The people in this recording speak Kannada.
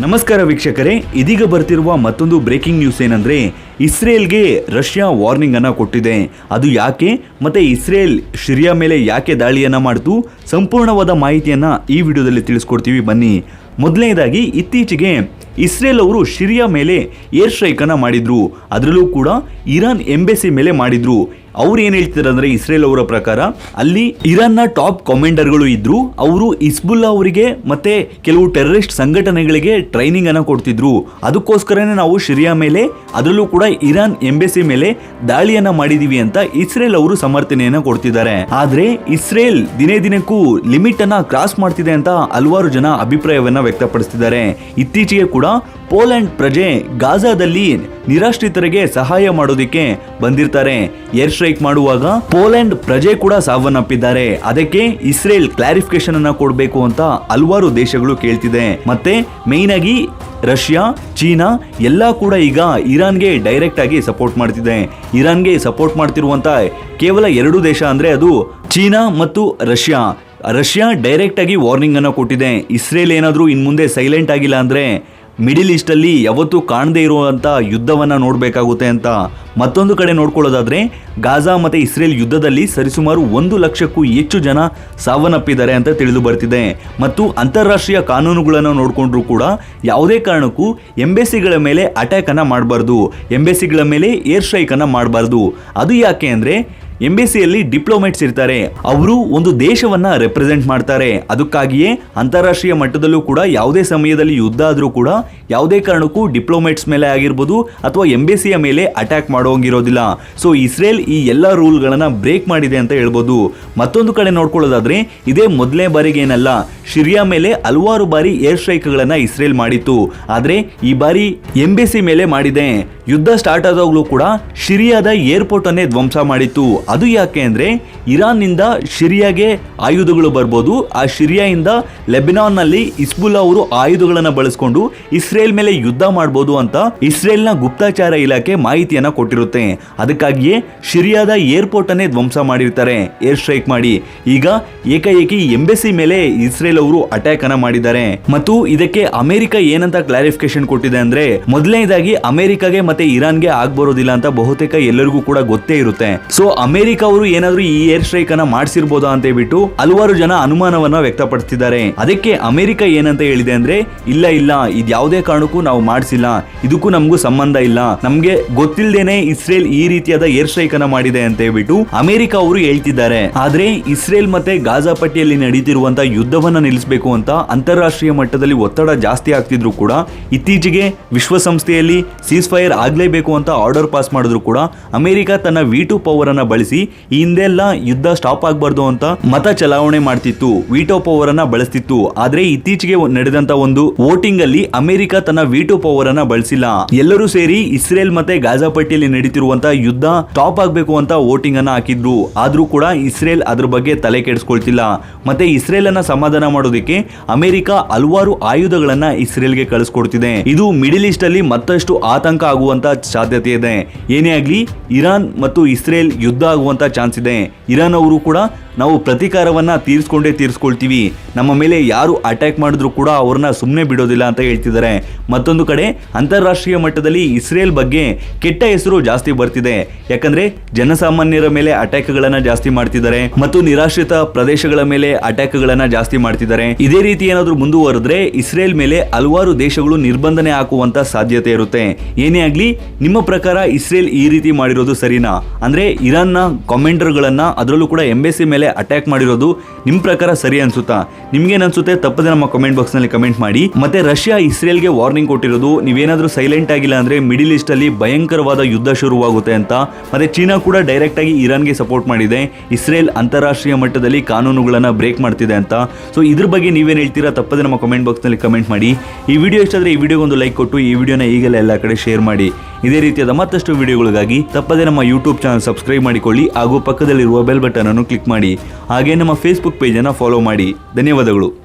ನಮಸ್ಕಾರ ವೀಕ್ಷಕರೇ, ಇದೀಗ ಬರ್ತಿರುವ ಮತ್ತೊಂದು ಬ್ರೇಕಿಂಗ್ ನ್ಯೂಸ್ ಏನಂದ್ರೆ, ಇಸ್ರೇಲ್ಗೆ ರಷ್ಯಾ ವಾರ್ನಿಂಗ್ ಅನ್ನ ಕೊಟ್ಟಿದೆ. ಅದು ಯಾಕೆ? ಮತ್ತೆ ಇಸ್ರೇಲ್ ಸಿರಿಯಾ ಮೇಲೆ ಯಾಕೆ ದಾಳಿಯನ್ನ ಮಾಡಿತು? ಸಂಪೂರ್ಣವಾದ ಮಾಹಿತಿಯನ್ನ ಈ ವಿಡಿಯೋದಲ್ಲಿ ತಿಳಿಸ್ಕೊಡ್ತೀವಿ. ಬನ್ನಿ. ಮೊದಲನೇದಾಗಿ, ಇತ್ತೀಚೆಗೆ ಇಸ್ರೇಲ್ ಅವರು ಸಿರಿಯಾ ಮೇಲೆ ಏರ್ ಸ್ಟ್ರೈಕ್ ಅನ್ನ ಮಾಡಿದ್ರು. ಅದರಲ್ಲೂ ಕೂಡ ಇರಾನ್ ಎಂಬೆಸಿ ಮೇಲೆ ಮಾಡಿದ್ರು. ಅವ್ರು ಏನ್ ಹೇಳ್ತಾರೆ ಅಂದ್ರೆ ಇಸ್ರೇಲ್ ಅವರ ಪ್ರಕಾರ ಅಲ್ಲಿ ಇರಾನ್ನ ಟಾಪ್ ಕಮಾಂಡರ್ಗಳು ಇದ್ರು, ಅವರು ಇಸ್ಬುಲ್ಲಾ ಅವರಿಗೆ ಮತ್ತೆ ಕೆಲವು ಟೆರರಿಸ್ಟ್ ಸಂಘಟನೆಗಳಿಗೆ ಟ್ರೈನಿಂಗ್ ಅನ್ನ ಕೊಡ್ತಿದ್ರು. ಅದಕ್ಕೋಸ್ಕರನೇ ನಾವು ಸಿರಿಯಾ ಮೇಲೆ, ಅದರಲ್ಲೂ ಕೂಡ ಇರಾನ್ ಎಂಬೆಸಿ ಮೇಲೆ ದಾಳಿಯನ್ನ ಮಾಡಿದೀವಿ ಅಂತ ಇಸ್ರೇಲ್ ಅವರು ಸಮರ್ಥನೆಯನ್ನ ಕೊಡ್ತಿದ್ದಾರೆ. ಆದ್ರೆ ಇಸ್ರೇಲ್ ದಿನೇ ದಿನಕ್ಕೂ ಲಿಮಿಟ್ ಅನ್ನ ಕ್ರಾಸ್ ಮಾಡ್ತಿದೆ ಅಂತ ಹಲವಾರು ಜನ ಅಭಿಪ್ರಾಯವನ್ನ ವ್ಯಕ್ತಪಡಿಸ್ತಿದ್ದಾರೆ. ಇತ್ತೀಚೆಗೆ ಕೂಡ ಪೋಲೆಂಡ್ ಪ್ರಜೆ ಗಾಜಾದಲ್ಲಿ ನಿರಾಶ್ರಿತರಿಗೆ ಸಹಾಯ ಮಾಡೋದಿಕ್ಕೆ ಬಂದಿರ್ತಾರೆ. ಏರ್ ಸ್ಟ್ರೈಕ್ ಮಾಡುವಾಗ ಪೋಲೆಂಡ್ ಪ್ರಜೆ ಕೂಡ ಸಾವನ್ನಪ್ಪಿದ್ದಾರೆ. ಅದಕ್ಕೆ ಇಸ್ರೇಲ್ ಕ್ಲಾರಿಫಿಕೇಶನ್ ಅನ್ನ ಕೊಡಬೇಕು ಅಂತ ಹಲವಾರು ದೇಶಗಳು ಕೇಳ್ತಿದೆ. ಮತ್ತೆ ಮೇಯ್ನ್ ಆಗಿ ರಷ್ಯಾ, ಚೀನಾ ಎಲ್ಲ ಕೂಡ ಈಗ ಇರಾನ್ಗೆ ಡೈರೆಕ್ಟ್ ಆಗಿ ಸಪೋರ್ಟ್ ಮಾಡ್ತಿದೆ. ಇರಾನ್ಗೆ ಸಪೋರ್ಟ್ ಮಾಡ್ತಿರುವಂತ ಕೇವಲ ಎರಡು ದೇಶ ಅಂದ್ರೆ ಅದು ಚೀನಾ ಮತ್ತು ರಷ್ಯಾ. ರಷ್ಯಾ ಡೈರೆಕ್ಟ್ ಆಗಿ ವಾರ್ನಿಂಗ್ ಅನ್ನು ಕೊಟ್ಟಿದೆ. ಇಸ್ರೇಲ್ ಏನಾದರೂ ಇನ್ ಮುಂದೆ ಸೈಲೆಂಟ್ ಆಗಿಲ್ಲ ಅಂದ್ರೆ ಮಿಡಿಲ್ ಈಸ್ಟ್ ಅಲ್ಲಿ ಯಾವತ್ತೂ ಕಾಣದೇ ಇರುವಂಥ ಯುದ್ಧವನ್ನ ನೋಡಬೇಕಾಗುತ್ತೆ ಅಂತ ಮತ್ತೊಂದು ಕಡೆ ನೋಡ್ಕೊಳ್ಳೋದಾದರೆ ಗಾಜಾ ಮತ್ತೆ ಇಸ್ರೇಲ್ ಯುದ್ಧದಲ್ಲಿ ಸರಿಸುಮಾರು ಒಂದು ಲಕ್ಷಕ್ಕೂ ಹೆಚ್ಚು ಜನ ಸಾವನ್ನಪ್ಪಿದ್ದಾರೆ ಅಂತ ತಿಳಿದು ಬರ್ತಿದೆ. ಮತ್ತು ಅಂತಾರಾಷ್ಟ್ರೀಯ ಕಾನೂನುಗಳನ್ನು ನೋಡಿಕೊಂಡ್ರು ಕೂಡ ಯಾವುದೇ ಕಾರಣಕ್ಕೂ ಎಂಬೆಸಿಗಳ ಮೇಲೆ ಅಟ್ಯಾಕ್ ಅನ್ನ ಮಾಡಬಾರ್ದು. ಎಂಬೆಸಿಗಳ ಮೇಲೆ ಏರ್ ಸ್ಟ್ರೈಕ್ ಅನ್ನ ಮಾಡಬಾರ್ದು. ಅದು ಯಾಕೆ ಅಂದ್ರೆ ಎಂಬೆಸಿಯಲ್ಲಿ ಡಿಪ್ಲೊಮೇಟ್ಸ್ ಇರ್ತಾರೆ. ಅವರು ಒಂದು ದೇಶವನ್ನ ರೆಪ್ರೆಸೆಂಟ್ ಮಾಡ್ತಾರೆ. ಅದಕ್ಕಾಗಿಯೇ ಅಂತಾರಾಷ್ಟ್ರೀಯ ಮಟ್ಟದಲ್ಲೂ ಕೂಡ ಯಾವುದೇ ಸಮಯದಲ್ಲಿ ಯುದ್ಧ ಆದರೂ ಕೂಡ ಯಾವುದೇ ಕಾರಣಕ್ಕೂ ಡಿಪ್ಲೊಮೇಟ್ಸ್ ಮೇಲೆ ಆಗಿರ್ಬೋದು ಅಥವಾ ಎಂಬೆಸಿಯ ಮೇಲೆ ಅಟ್ಯಾಕ್ ಮಾಡೋಂಗಿರೋದಿಲ್ಲ ಸೊ ಇಸ್ರೇಲ್ ಈ ಎಲ್ಲ ರೂಲ್ಗಳನ್ನ ಬ್ರೇಕ್ ಮಾಡಿದೆ ಅಂತ ಹೇಳ್ಬೋದು. ಮತ್ತೊಂದು ಕಡೆ ನೋಡ್ಕೊಳ್ಳೋದಾದ್ರೆ, ಇದೇ ಮೊದಲನೇ ಬಾರಿಗೆ ಏನಲ್ಲ ಸಿರಿಯಾ ಮೇಲೆ ಹಲವಾರು ಬಾರಿ ಏರ್ ಸ್ಟ್ರೈಕ್ಗಳನ್ನ ಇಸ್ರೇಲ್ ಮಾಡಿತ್ತು. ಆದರೆ, ಈ ಬಾರಿ ಎಂಬೆಸಿ ಮೇಲೆ ಮಾಡಿದೆ. ಯುದ್ಧ ಸ್ಟಾರ್ಟ್ ಆದಾಗಲೂ ಕೂಡ ಸಿರಿಯಾದ ಏರ್ಪೋರ್ಟ್ ಅನ್ನೇ ಧ್ವಂಸ ಮಾಡಿತ್ತು. ಅದು ಯಾಕೆ ಅಂದ್ರೆ ಇರಾನ್ನಿಂದ ಶಿರಿಯಾಗೆ ಆಯುಧಗಳು ಬರ್ಬೋದು. ಆ ಶಿರಿಯಾಯಿಂದ ಲೆಬನಾನ್ನಲ್ಲಿ ಇಸ್ಬುಲ್ ಅವರು ಆಯುಧಗಳನ್ನ ಬಳಸ್ಕೊಂಡು ಇಸ್ರೇಲ್ ಮೇಲೆ ಯುದ್ಧ ಮಾಡಬಹುದು ಅಂತ ಇಸ್ರೇಲ್ನ ಗುಪ್ತಚಾರ ಇಲಾಖೆ ಮಾಹಿತಿಯನ್ನ ಕೊಟ್ಟಿರುತ್ತೆ. ಅದಕ್ಕಾಗಿಯೇ ಸಿರಿಯಾದ ಏರ್ಪೋರ್ಟ್ ಅನ್ನೇ ಧ್ವಂಸ ಮಾಡಿರ್ತಾರೆ. ಏರ್ ಸ್ಟ್ರೈಕ್ ಮಾಡಿ. ಈಗ ಏಕಾಏಕಿ ಎಂಬೆಸಿ ಮೇಲೆ ಇಸ್ರೇಲ್ ಅವರು ಅಟ್ಯಾಕ್ ಅನ್ನ ಮಾಡಿದ್ದಾರೆ. ಮತ್ತು ಇದಕ್ಕೆ ಅಮೆರಿಕ ಏನಂತ ಕ್ಲಾರಿಫಿಕೇಶನ್ ಕೊಟ್ಟಿದೆ ಅಂದ್ರೆ ಮೊದಲನೇದಾಗಿ ಅಮೆರಿಕಾಗೆ ಮತ್ತೆ ಇರಾನ್ಗೆ ಆಗ್ಬರೋದಿಲ್ಲ ಅಂತ ಬಹುತೇಕ ಎಲ್ಲರಿಗೂ ಕೂಡ ಗೊತ್ತೇ ಇರುತ್ತೆ. ಸೊ ಅಮೆರಿಕ ಅವರು ಏನಾದ್ರೂ ಈ ಏರ್ ಸ್ಟ್ರೈಕ್ ಅನ್ನ ಮಾಡಿಸಿರ್ಬೋದಾ ಅಂತ ಹೇಳ್ಬಿಟ್ಟು ಹಲವಾರು ಜನ ಅನುಮಾನವನ್ನ ವ್ಯಕ್ತಪಡಿಸಿದ್ದಾರೆ ಅದಕ್ಕೆ ಅಮೆರಿಕ ಏನಂತ ಹೇಳಿದೆ ಅಂದ್ರೆ, ಇಲ್ಲ ಇಲ್ಲ, ಇದು ಯಾವುದೇ ಕಾರಣಕ್ಕೂ ನಾವು ಮಾಡಿಸಿಲ್ಲ. ಇದಕ್ಕೂ ನಮಗೂ ಸಂಬಂಧ ಇಲ್ಲ. ನಮ್ಗೆ ಗೊತ್ತಿಲ್ಲದೇನೆ ಇಸ್ರೇಲ್ ಈ ರೀತಿಯಾದ ಏರ್ ಸ್ಟ್ರೈಕ್ ಅನ್ನ ಮಾಡಿದೆ ಅಂತ ಹೇಳ್ಬಿಟ್ಟು ಅಮೆರಿಕ ಅವರು ಹೇಳ್ತಿದ್ದಾರೆ. ಆದ್ರೆ, ಇಸ್ರೇಲ್ ಮತ್ತೆ ಗಾಜಾ ಪಟ್ಟಿಯಲ್ಲಿ ನಡೀತಿರುವಂತಹ ಯುದ್ಧವನ್ನ ನಿಲ್ಲಿಸಬೇಕು ಅಂತ ಅಂತಾರಾಷ್ಟ್ರೀಯ ಮಟ್ಟದಲ್ಲಿ ಒತ್ತಡ ಜಾಸ್ತಿ ಆಗ್ತಿದ್ರು ಕೂಡ, ಇತ್ತೀಚೆಗೆ ವಿಶ್ವಸಂಸ್ಥೆಯಲ್ಲಿ ಸೀಸ್ ಫೈರ್ ಆಗ್ಲೇಬೇಕು ಅಂತ ಆರ್ಡರ್ ಪಾಸ್ ಮಾಡಿದ್ರು ಕೂಡ ಅಮೆರಿಕ ತನ್ನ ವಿ ಟು ಪವರ್ ಅನ್ನ ಬಳಸಿ ಹಿಂದೆಲ್ಲ ಯುದ್ಧ ಸ್ಟಾಪ್ ಆಗಬಾರ್ದು ಅಂತ ಮತ ಚಲಾವಣೆ ಮಾಡ್ತಿತ್ತು. ವಿಟೋ ಪವರ್ ಅನ್ನ ಬಳಸ್ತಿತ್ತು. ಆದ್ರೆ ಇತ್ತೀಚೆಗೆ ನಡೆದಂತ ಒಂದು ವೋಟಿಂಗ್ ಅಲ್ಲಿ ಅಮೆರಿಕ ತನ್ನ ವಿಟೋ ಪವರ್ ಅನ್ನ ಬಳಸಿಲ್ಲ. ಎಲ್ಲರೂ ಸೇರಿ ಇಸ್ರೇಲ್ ಮತ್ತೆ ಗಾಜಾ ಪಟ್ಟಿಯಲ್ಲಿ ನಡೀತಿರುವಂತ ಯುದ್ಧ ಸ್ಟಾಪ್ ಆಗಬೇಕು ಅಂತ ವೋಟಿಂಗ್ ಅನ್ನ ಹಾಕಿದ್ರು. ಆದ್ರೂ ಕೂಡ ಇಸ್ರೇಲ್ ಅದ್ರ ಬಗ್ಗೆ ತಲೆ ಕೆಡಿಸ್ಕೊಳ್ತಿಲ್ಲ. ಮತ್ತೆ ಇಸ್ರೇಲ್ ಅನ್ನ ಸಮಾಧಾನ ಮಾಡೋದಕ್ಕೆ ಅಮೆರಿಕ ಹಲವಾರು ಆಯುಧಗಳನ್ನ ಇಸ್ರೇಲ್ಗೆ ಕಳಿಸ್ಕೊಡ್ತಿದೆ. ಇದು ಮಿಡಿಲ್ ಈಸ್ಟ್ ಅಲ್ಲಿ ಮತ್ತಷ್ಟು ಆತಂಕ ಆಗುವಂತ ಸಾಧ್ಯತೆ ಇದೆ. ಏನೇ ಆಗಲಿ ಇರಾನ್ ಮತ್ತು ಇಸ್ರೇಲ್ ಯುದ್ಧ ಆಗುವಂತ ಚಾನ್ಸ್ ಇದೆ. ಇರಾನ್ ಅವರು ಕೂಡ ನಾವು ಪ್ರತೀಕಾರವನ್ನ ತೀರಿಸ್ಕೊಂಡೇ ತೀರಿಸ್ಕೊಳ್ತೀವಿ. ನಮ್ಮ ಮೇಲೆ ಯಾರು ಅಟ್ಯಾಕ್ ಮಾಡಿದ್ರು ಕೂಡ ಅವ್ರನ್ನ ಸುಮ್ಮನೆ ಬಿಡೋದಿಲ್ಲ ಅಂತ ಹೇಳ್ತಿದ್ದಾರೆ. ಮತ್ತೊಂದು ಕಡೆ ಅಂತಾರಾಷ್ಟ್ರೀಯ ಮಟ್ಟದಲ್ಲಿ ಇಸ್ರೇಲ್ ಬಗ್ಗೆ ಕೆಟ್ಟ ಹೆಸರು ಜಾಸ್ತಿ ಬರ್ತಿದೆ. ಯಾಕಂದ್ರೆ ಜನಸಾಮಾನ್ಯರ ಮೇಲೆ ಅಟ್ಯಾಕ್ಗಳನ್ನ ಜಾಸ್ತಿ ಮಾಡ್ತಿದ್ದಾರೆ. ಮತ್ತು ನಿರಾಶ್ರಿತ ಪ್ರದೇಶಗಳ ಮೇಲೆ ಅಟ್ಯಾಕ್ಗಳನ್ನ ಜಾಸ್ತಿ ಮಾಡ್ತಿದ್ದಾರೆ. ಇದೇ ರೀತಿ ಏನಾದರೂ ಮುಂದುವರೆದ್ರೆ ಇಸ್ರೇಲ್ ಮೇಲೆ ಹಲವಾರು ದೇಶಗಳು ನಿರ್ಬಂಧನೆ ಹಾಕುವಂತ ಸಾಧ್ಯತೆ ಇರುತ್ತೆ. ಏನೇ ಆಗ್ಲಿ, ನಿಮ್ಮ ಪ್ರಕಾರ ಇಸ್ರೇಲ್ ಈ ರೀತಿ ಮಾಡಿರೋದು ಸರಿನಾ? ಅಂದ್ರೆ ಇರಾನ್ನ ಕಾಮೆಂಟರ್ಗಳನ್ನ ಅದರಲ್ಲೂ ಕೂಡ ಎಂಬೆಸಿ ಮೇಲೆ ಅಟ್ಯಾಕ್ ಮಾಡಿರೋದು ನಿಮ್ ಪ್ರಕಾರ ಸರಿ ಅನ್ಸುತ್ತಾ? ನಿಮ್ಗೇನ್ ಅನ್ಸುತ್ತೆ? ತಪ್ಪದೆ ನಮ್ಮ ಕಮೆಂಟ್ ಬಾಕ್ಸ್ನಲ್ಲಿ ಕಮೆಂಟ್ ಮಾಡಿ. ಮತ್ತೆ ರಷ್ಯಾ ಇಸ್ರೇಲ್ಗೆ ವಾರ್ನಿಂಗ್ ಕೊಟ್ಟಿರೋದು, ನೀವೇನಾದ್ರೂ ಸೈಲೆಂಟ್ ಆಗಿಲ್ಲ ಅಂದ್ರೆ ಮಿಡಿಲ್ ಈಸ್ಟ್ ಅಲ್ಲಿ ಭಯಂಕರವಾದ ಯುದ್ಧ ಶುರುವಾಗುತ್ತೆ ಅಂತ. ಮತ್ತೆ ಚೀನಾ ಕೂಡ ಡೈರೆಕ್ಟ್ ಆಗಿ ಇರಾನ್ಗೆ ಸಪೋರ್ಟ್ ಮಾಡಿದೆ. ಇಸ್ರೇಲ್ ಅಂತಾರಾಷ್ಟ್ರೀಯ ಮಟ್ಟದಲ್ಲಿ ಕಾನೂನುಗಳನ್ನ ಬ್ರೇಕ್ ಮಾಡ್ತಿದೆ ಅಂತ. ಸೊ ಇದ್ರ ಬಗ್ಗೆ ನೀವೇನ್ ಹೇಳ್ತೀರಾ? ತಪ್ಪದೆ ನಮ್ಮ ಕಮೆಂಟ್ ಬಾಕ್ಸ್ನಲ್ಲಿ ಕಮೆಂಟ್ ಮಾಡಿ. ಈ ವಿಡಿಯೋ ಇಷ್ಟ ಈ ವಿಡಿಯೋಗೆ ಒಂದು ಲೈಕ್ ಕೊಟ್ಟು, ಈ ವಿಡಿಯೋನ ಈಗಲೇ ಎಲ್ಲ ಕಡೆ ಶೇರ್ ಮಾಡಿ. ಇದೇ ರೀತಿಯಾದ ಮತ್ತಷ್ಟು ವಿಡಿಯೋಗಳಿಗಾಗಿ ತಪ್ಪದೆ ನಮ್ಮ ಯೂಟ್ಯೂಬ್ ಚಾನಲ್ ಸಬ್ಸ್ಕ್ರೈಬ್ ಮಾಡಿಕೊಳ್ಳಿ. ಹಾಗೂ ಪಕ್ಕದಲ್ಲಿರುವ ಬೆಲ್ ಬಟನ್ ಅನ್ನು ಕ್ಲಿಕ್ ಮಾಡಿ. ಹಾಗೆ ನಮ್ಮ ಫೇಸ್ಬುಕ್ ಪೇಜನ್ನು ಫಾಲೋ ಮಾಡಿ. ಧನ್ಯವಾದಗಳು.